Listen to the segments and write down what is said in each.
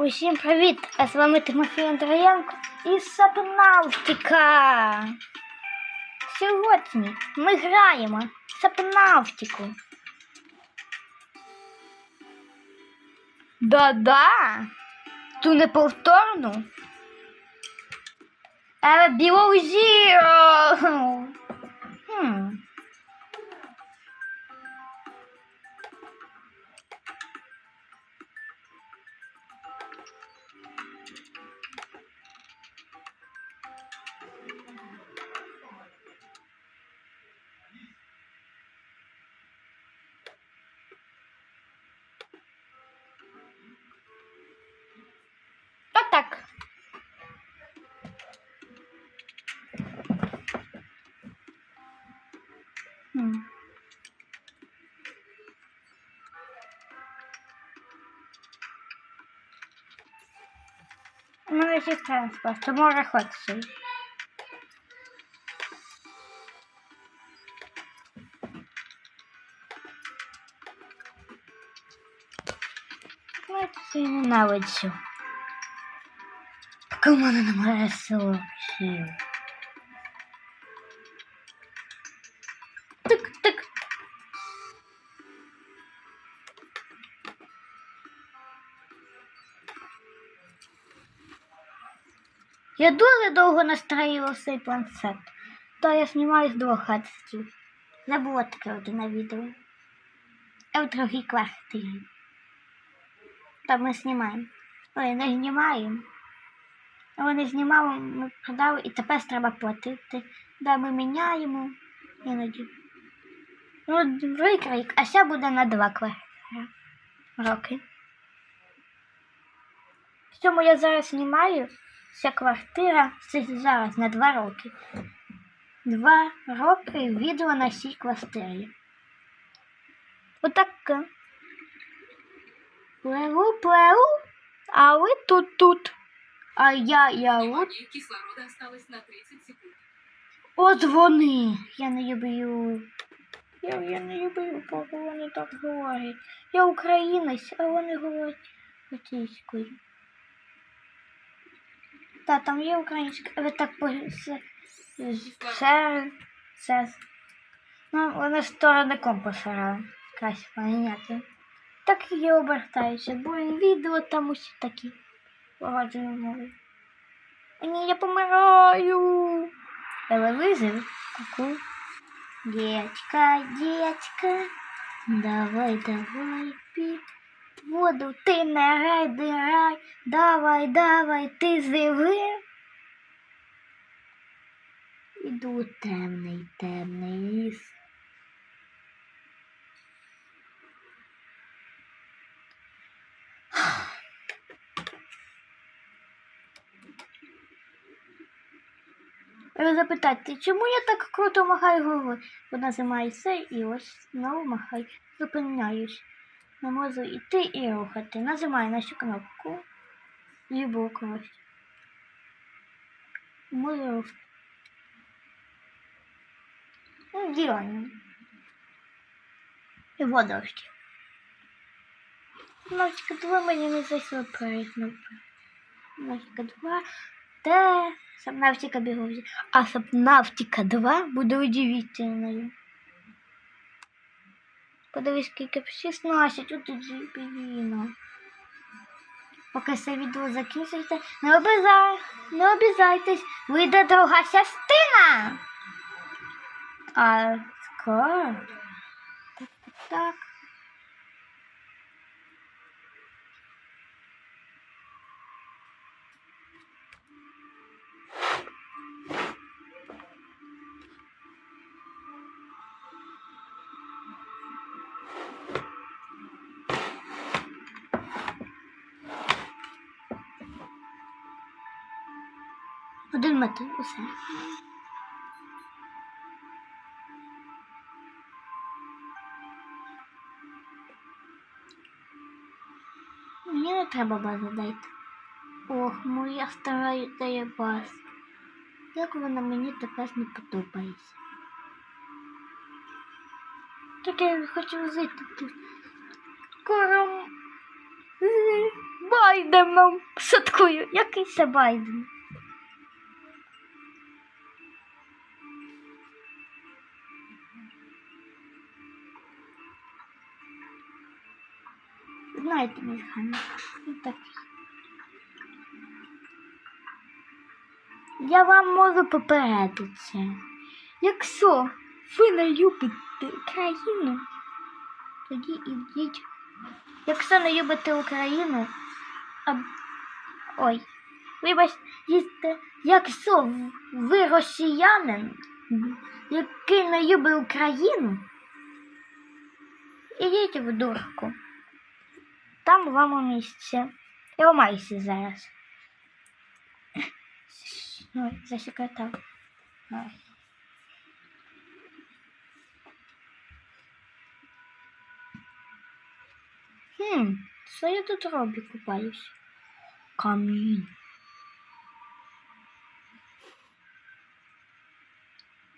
Усім привіт! А з вами Тимофій Андроєнко і Сапнавтика. Сьогодні ми граємо Сапнавтику. Да-да! Ту неповторну. Але Below У мене ще транспорт, то може хочеться. Ну, це я ненавиджу. Поки в мене немає Я дуже довго настроїла цей планшет. То я знімаю з двох хатців. Забула таке одне відео. А в другій квартирі. Там ми знімаємо. Ой, не знімаємо. Вони знімали, ми продали і тепер треба платити. Да, ми міняємо іноді. Ну, викрик, а ще буде на два квартири. роки. В цьому я зараз знімаю. Ця квартира зараз на два роки. Два роки відео на цій квартирі. Отак. Пливу, пливу, а ви тут тут. А я, я от. Внимание, кислорода осталось на 30 секунд. От вони. Я не люблю. Я, я не люблю, поки вони так говорять. Я українець, а вони говорять російською. Та, там є українська, але так це, це, це. Ну, вони сторони компаса краще поміняти. Так і я обертаюся, бо відео там усі такі. Погоджую мови. Ні, я помираю. Давай вызови. Ку. Дечка, дечка, давай, давай, пи. Воду ти не рай, дирай, давай, давай, ти живи. Іду у темний, темний ліс. Ви запитаєте, чому я так круто махаю головою? Бо нажимається і ось знову махаю. Зупиняюсь. Не можу йти і рухати. Нажимаю на цю кнопку. Любу когось. Можу рухати. Ну, діляння. І водорості. Навчика 2 мені не зайшло переснув. Навчика 2. Де Сабнавтика беговзи. А Сабнавтика 2 буде удивительною. Подивись, скільки 16, от тут пігіно. Поки це відео закінчиться, не обізай, не обізайтесь, вийде друга частина. А скоро. Так, так, Один метр усе. Мені не треба базу дайте. Ох, моя стара ідея баз. Як вона мені тепер не подобається. Так я хочу жити тут. Кором. Байденом. Шуткую, який це Байден? Знаєте, він такий. Я вам можу попередити. Якщо ви не любите країну, тоді ідіть. Якщо не любите Україну, а... ой, вибачте, якщо ви росіянин, який не любить Україну, ідіть в дурку. Там вам місце. Я ламаюся зараз. Ой, засекретав. Ой. Хм, що я тут роблю, купаюсь? Камінь.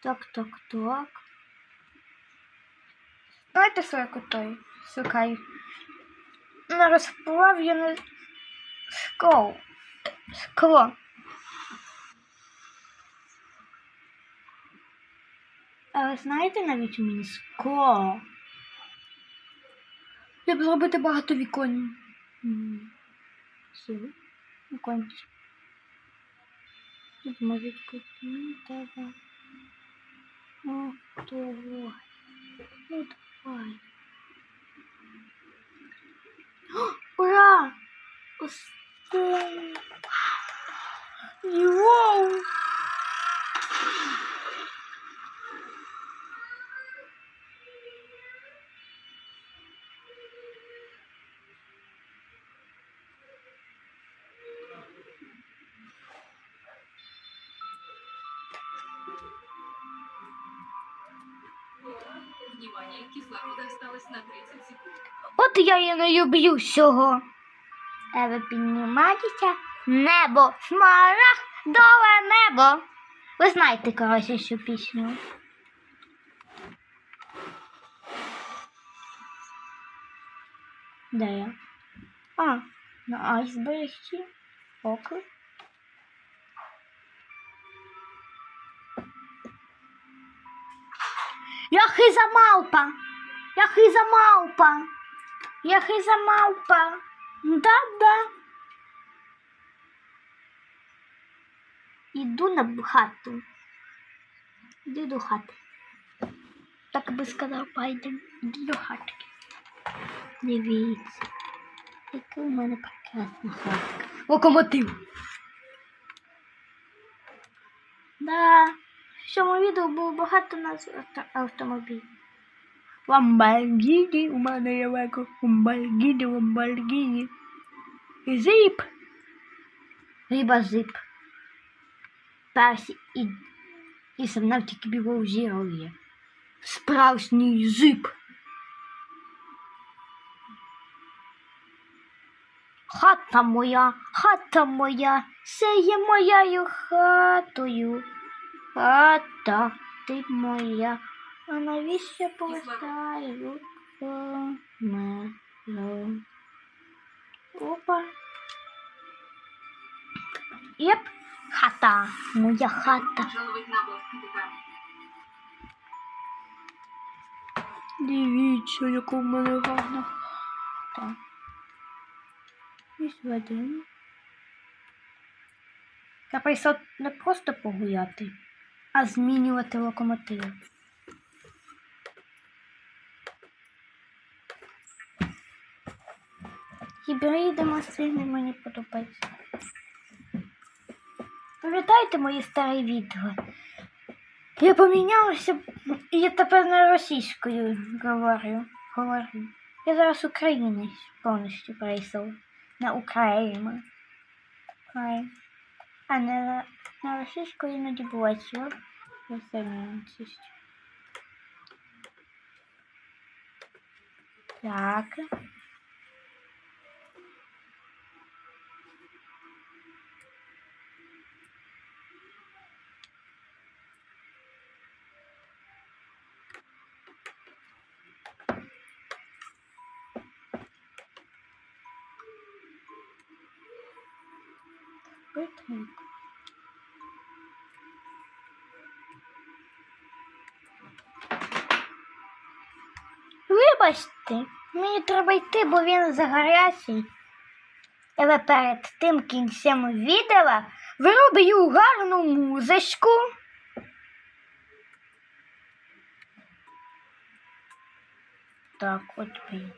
Так, так, так. Знаєте, що я кутаю? На розплавлене скло. Скло. А ви знаєте навіть у мені скло? Щоб зробити багато вікон. Сіли. Віконці. Тут можуть. Ну, давай. Ну, давай. Ну, давай. 30 секунд. От я і не люблю всього. Ви піднімайтеся. Небо, смарагдове небо. Ви знаєте, коротше, цю пісню. Де я? А, на айсберзі. Ок. Я хиза мавпа. Я хиза мавпа. Я хиза мавпа. Да-да. Іду на хату. Іду до хати. Так би сказав Байден. Іду до хатки. Дивіться. Яка у мене прекрасна хатка. Локомотив. Да. В цьому відео було багато назв авто- автомобілів. Ламборгіні, у мене є веко. Ламборгіні, Ламборгіні. Зип. Риба зип. Персі і, і сам тільки білого зіро є. Справжній зип. Хата моя, хата моя, це є моєю хатою. Хата, ти моя, А навіщо повертаю камеру? Опа. Єп, хата, моя хата. Дивіться, яка в мене гарна хата. Ось один. Я прийшов не просто погуляти, а змінювати локомотив. Гібриди машини мені подобаються. Пам'ятаєте мої старі відео? Я помінялася і я тепер не російською говорю. говорю. Я зараз українець повністю перейшов на Україну. А не на російську іноді цього. Я Так. Быстренько. Вибачте, мені треба йти, бо він загорячий. Але перед тим кінцем відео вироблю гарну музичку. Так, от блін.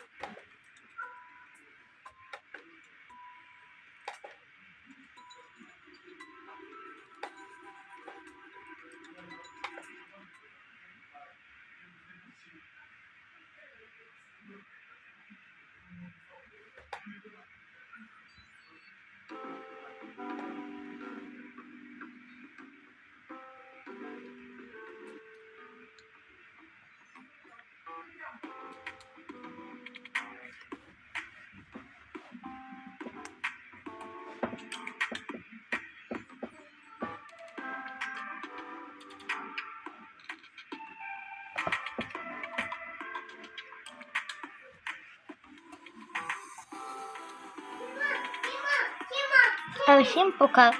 А усім пока.